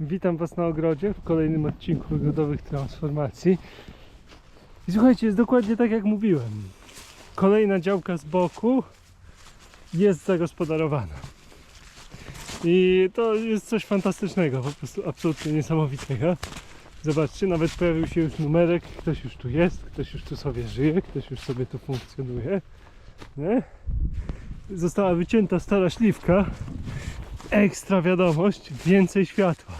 Witam Was na ogrodzie w kolejnym odcinku ogrodowych transformacji. I słuchajcie, jest dokładnie tak jak mówiłem. Kolejna działka z boku jest zagospodarowana. I to jest coś fantastycznego, po prostu absolutnie niesamowitego. Zobaczcie, nawet pojawił się już numerek, ktoś już tu jest, ktoś już tu sobie żyje, ktoś już sobie tu funkcjonuje. Nie? Została wycięta stara śliwka. Ekstra wiadomość, więcej światła.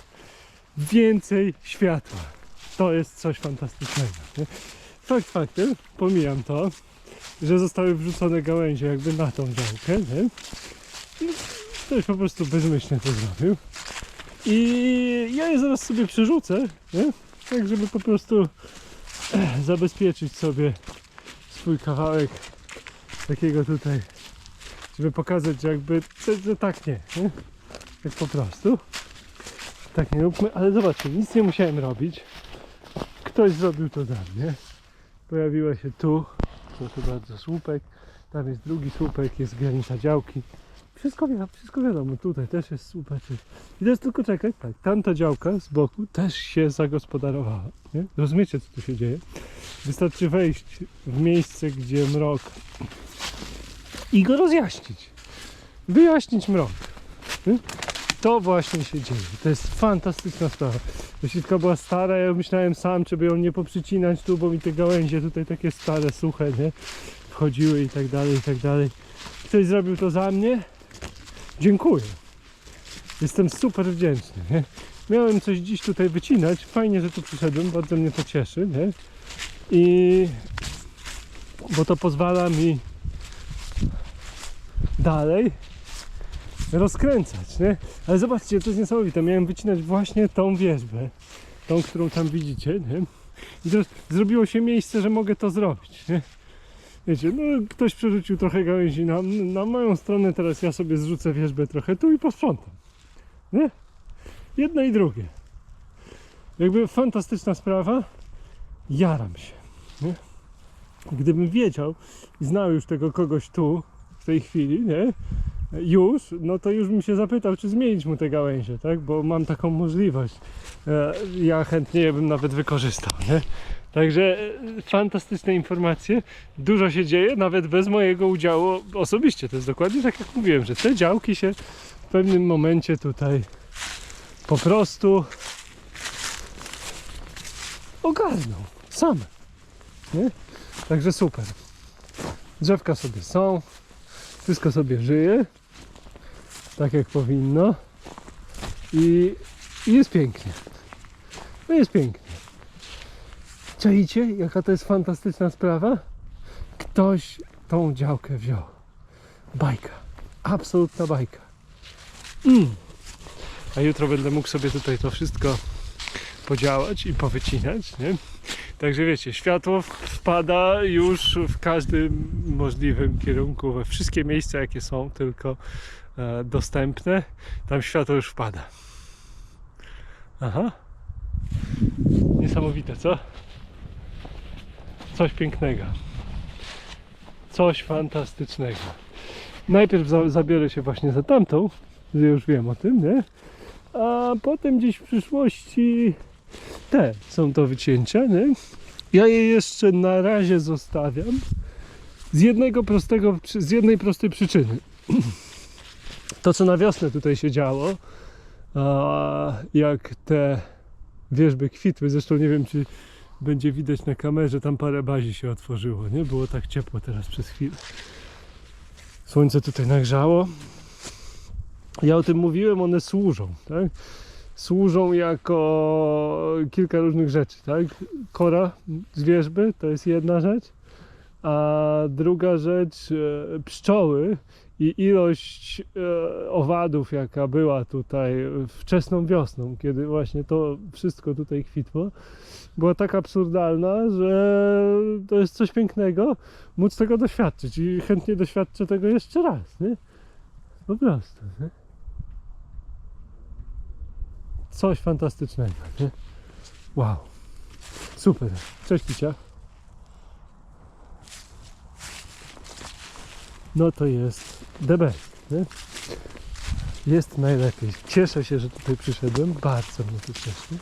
Więcej światła. To jest coś fantastycznego. Nie? Fakt faktem, pomijam to, że zostały wrzucone gałęzie jakby na tą działkę. Ktoś po prostu bezmyślnie to zrobił. I ja je zaraz sobie przerzucę, nie? tak żeby po prostu eh, zabezpieczyć sobie swój kawałek takiego tutaj, żeby pokazać, jakby, że, że tak nie, nie? Tak po prostu. Tak nie róbmy, ale zobaczcie, nic nie musiałem robić. Ktoś zrobił to za mnie. Pojawiła się tu, proszę bardzo, słupek. Tam jest drugi słupek, jest granica działki. Wszystko, wi- wszystko wiadomo, tutaj też jest słupek. I teraz tylko czekać, tak, tamta działka z boku też się zagospodarowała. Nie? Rozumiecie, co tu się dzieje? Wystarczy wejść w miejsce, gdzie mrok i go rozjaśnić. Wyjaśnić mrok. To właśnie się dzieje. To jest fantastyczna sprawa. Jeśliwka była stara, ja myślałem sam, czy by ją nie poprzycinać tu, bo mi te gałęzie tutaj takie stare, suche, nie? Wchodziły i tak dalej, i tak dalej. Ktoś zrobił to za mnie. Dziękuję. Jestem super wdzięczny, nie? Miałem coś dziś tutaj wycinać. Fajnie, że tu przyszedłem, bardzo mnie to cieszy, nie? I bo to pozwala mi dalej rozkręcać, nie? Ale zobaczcie, to jest niesamowite. Miałem wycinać właśnie tą wierzbę, tą, którą tam widzicie, nie? I teraz zrobiło się miejsce, że mogę to zrobić, nie? Wiecie, no ktoś przerzucił trochę gałęzi na, na moją stronę, teraz ja sobie zrzucę wierzbę trochę tu i posprzątam, nie? Jedno i drugie. Jakby fantastyczna sprawa. Jaram się, nie? Gdybym wiedział i znał już tego kogoś tu, w tej chwili, nie? Już, no to już bym się zapytał, czy zmienić mu te gałęzie, tak? Bo mam taką możliwość. E, Ja chętnie je bym nawet wykorzystał, nie? Także e, fantastyczne informacje. Dużo się dzieje, nawet bez mojego udziału osobiście. To jest dokładnie tak, jak mówiłem, że te działki się w pewnym momencie tutaj po prostu ogarną same. Nie? Także super. Drzewka sobie są, wszystko sobie żyje tak jak powinno. I, i jest pięknie. No jest pięknie. Czaicie jaka to jest fantastyczna sprawa? Ktoś tą działkę wziął. Bajka. Absolutna bajka. Mm. a jutro będę mógł sobie tutaj to wszystko podziałać i powycinać nie? Także wiecie, światło wpada już w każdym możliwym kierunku, we wszystkie miejsca jakie są tylko e, dostępne, tam światło już wpada. Aha. Niesamowite, co? Coś pięknego. Coś fantastycznego. Najpierw za, zabiorę się właśnie za tamtą, już wiem o tym, nie? A potem gdzieś w przyszłości te są do wycięcia, nie? Ja je jeszcze na razie zostawiam z jednego prostego, z jednej prostej przyczyny. To, co na wiosnę tutaj się działo, jak te wierzby kwitły, zresztą nie wiem, czy będzie widać na kamerze, tam parę bazi się otworzyło, nie? Było tak ciepło teraz przez chwilę. Słońce tutaj nagrzało. Ja o tym mówiłem, one służą, tak? Służą jako kilka różnych rzeczy, tak? Kora z wierzby to jest jedna rzecz, a druga rzecz e, pszczoły i ilość e, owadów, jaka była tutaj wczesną wiosną, kiedy właśnie to wszystko tutaj kwitło, była tak absurdalna, że to jest coś pięknego móc tego doświadczyć i chętnie doświadczę tego jeszcze raz, nie? Po prostu, nie? Coś fantastycznego, nie? Wow. Super. Cześć Kicia. No to jest nie? jest najlepiej. Cieszę się, że tutaj przyszedłem, bardzo mnie to cieszy.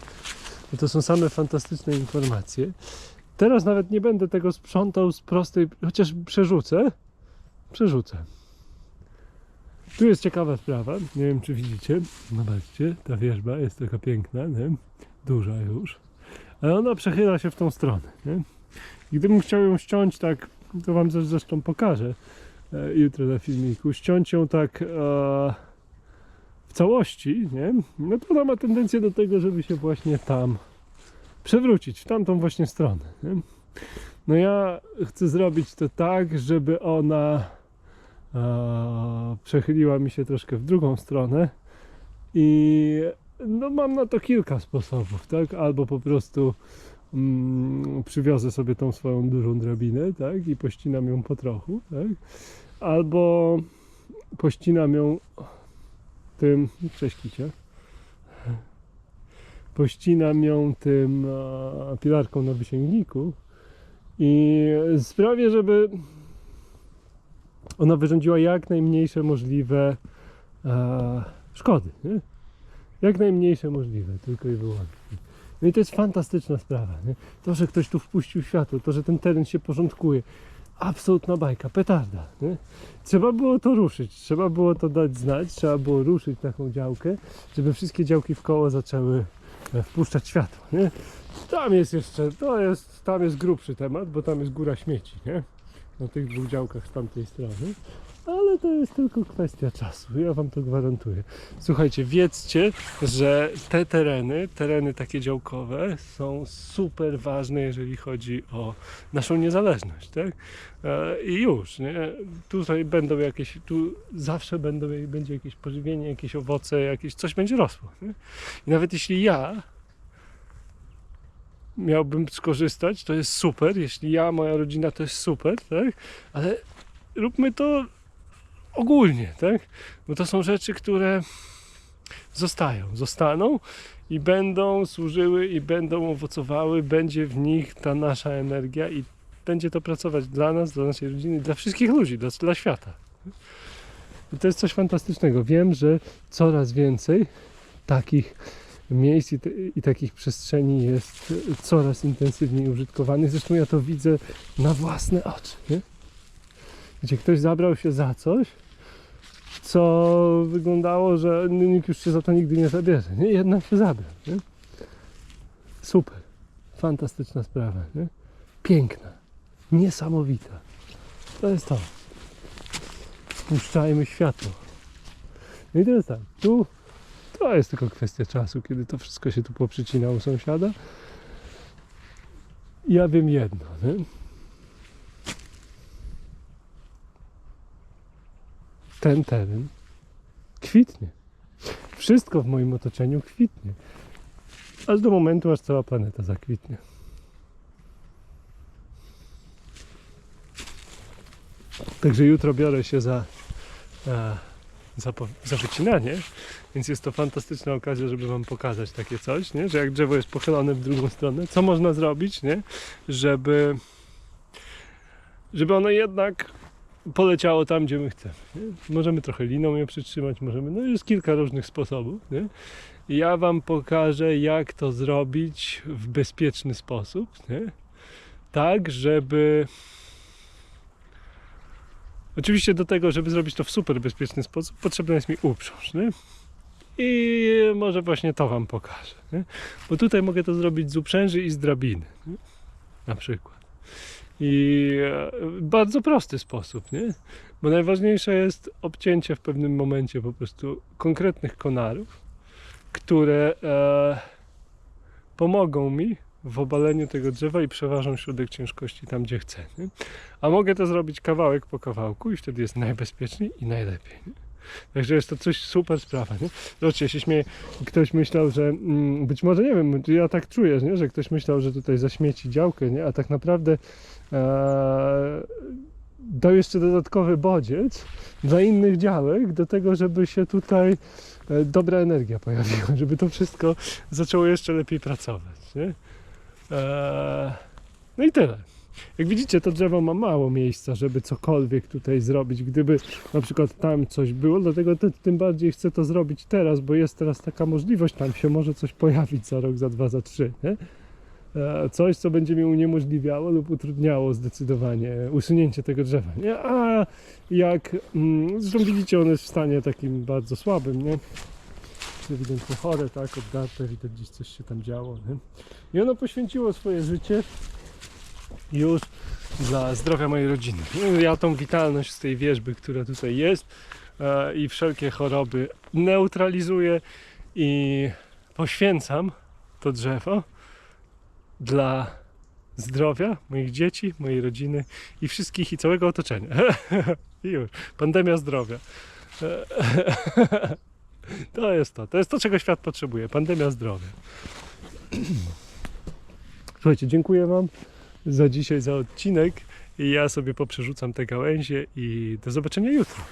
To są same fantastyczne informacje. Teraz nawet nie będę tego sprzątał z prostej, chociaż przerzucę. Przerzucę. Tu jest ciekawa sprawa, nie wiem czy widzicie. Zobaczcie, ta wierzba jest taka piękna, nie? duża już. Ale ona przechyla się w tą stronę. Nie? Gdybym chciał ją ściąć tak, to wam zresz- zresztą pokażę e, jutro na filmiku, ściąć ją tak e, w całości, nie? no to ona ma tendencję do tego, żeby się właśnie tam przewrócić, w tamtą właśnie stronę. Nie? No ja chcę zrobić to tak, żeby ona e, przechyliła mi się troszkę w drugą stronę i no mam na to kilka sposobów, tak? Albo po prostu mm, przywiozę sobie tą swoją dużą drabinę, tak? I pościnam ją po trochu, tak? Albo pościnam ją tym, cześć kicie, pościnam ją tym e, pilarką na wysięgniku i sprawię, żeby ona wyrządziła jak najmniejsze możliwe e, szkody, nie? Jak najmniejsze możliwe, tylko i wyłącznie. No i to jest fantastyczna sprawa. Nie? To, że ktoś tu wpuścił światło, to, że ten teren się porządkuje. Absolutna bajka, petarda. Nie? Trzeba było to ruszyć, trzeba było to dać znać, trzeba było ruszyć taką działkę, żeby wszystkie działki w koło zaczęły e, wpuszczać światło. Nie? Tam jest jeszcze, to jest, tam jest grubszy temat, bo tam jest góra śmieci, nie? Na tych dwóch działkach z tamtej strony. Ale to jest tylko kwestia czasu, ja wam to gwarantuję. Słuchajcie, wiedzcie, że te tereny, tereny takie działkowe są super ważne, jeżeli chodzi o naszą niezależność, tak? E, I już, nie? Tutaj będą jakieś, tu zawsze będą, będzie jakieś pożywienie, jakieś owoce, jakieś coś będzie rosło, nie? I nawet jeśli ja miałbym skorzystać, to jest super, jeśli ja, moja rodzina, to jest super, tak? Ale róbmy to ogólnie, tak? Bo to są rzeczy, które zostają, zostaną i będą służyły i będą owocowały, będzie w nich ta nasza energia i będzie to pracować dla nas, dla naszej rodziny, dla wszystkich ludzi, dla, dla świata. I to jest coś fantastycznego. Wiem, że coraz więcej takich miejsc i, te- i takich przestrzeni jest coraz intensywniej użytkowanych. Zresztą ja to widzę na własne oczy. Nie? gdzie ktoś zabrał się za coś, co wyglądało, że nikt już się za to nigdy nie zabierze. Nie? Jednak się zabrał. Nie? Super. Fantastyczna sprawa. Nie? Piękna. Niesamowita. To jest to. Wpuszczajmy światło. No i teraz tak, tu to jest tylko kwestia czasu, kiedy to wszystko się tu poprzycina u sąsiada. Ja wiem jedno, nie? ten teren kwitnie. Wszystko w moim otoczeniu kwitnie. Aż do momentu, aż cała planeta zakwitnie. Także jutro biorę się za, e, za, za wycinanie, więc jest to fantastyczna okazja, żeby Wam pokazać takie coś, nie? że jak drzewo jest pochylone w drugą stronę, co można zrobić, nie? Żeby, żeby ono jednak poleciało tam, gdzie my chcemy. Nie? Możemy trochę liną je przytrzymać, możemy, no jest kilka różnych sposobów. Nie? Ja Wam pokażę, jak to zrobić w bezpieczny sposób, nie? tak, żeby oczywiście do tego, żeby zrobić to w super bezpieczny sposób, potrzebny jest mi uprząż, nie? I może właśnie to Wam pokażę, nie? bo tutaj mogę to zrobić z uprzęży i z drabiny, nie? na przykład. I e, bardzo prosty sposób, nie? Bo najważniejsze jest obcięcie w pewnym momencie po prostu konkretnych konarów, które e, pomogą mi w obaleniu tego drzewa i przeważą środek ciężkości tam, gdzie chcę. Nie? A mogę to zrobić kawałek po kawałku i wtedy jest najbezpieczniej i najlepiej. Nie? Także jest to coś super sprawa. Nie? Zobaczcie, ja się śmieję, ktoś myślał, że mm, być może, nie wiem, ja tak czuję, nie? że ktoś myślał, że tutaj zaśmieci działkę, nie? a tak naprawdę e, dał jeszcze dodatkowy bodziec dla innych działek do tego, żeby się tutaj e, dobra energia pojawiła, żeby to wszystko zaczęło jeszcze lepiej pracować. Nie? E, no i tyle. Jak widzicie, to drzewo ma mało miejsca, żeby cokolwiek tutaj zrobić. Gdyby na przykład tam coś było, dlatego te, tym bardziej chcę to zrobić teraz, bo jest teraz taka możliwość, tam się może coś pojawić za rok, za dwa, za trzy. Nie? E, Coś, co będzie mi uniemożliwiało lub utrudniało zdecydowanie usunięcie tego drzewa. Nie? A jak, mm, zresztą widzicie, ono jest w stanie takim bardzo słabym, nie? Ewidentnie chore, tak, obdarte, widać gdzieś coś się tam działo. Nie? I ono poświęciło swoje życie już dla zdrowia mojej rodziny. Ja tą witalność z tej wierzby, która tutaj jest e, i wszelkie choroby neutralizuję i poświęcam to drzewo dla zdrowia moich dzieci, mojej rodziny i wszystkich i całego otoczenia. Już. Pandemia zdrowia. To jest to. To jest to, czego świat potrzebuje. Pandemia zdrowia. Słuchajcie, dziękuję Wam za dzisiaj, za odcinek. I ja sobie poprzerzucam te gałęzie i do zobaczenia jutro.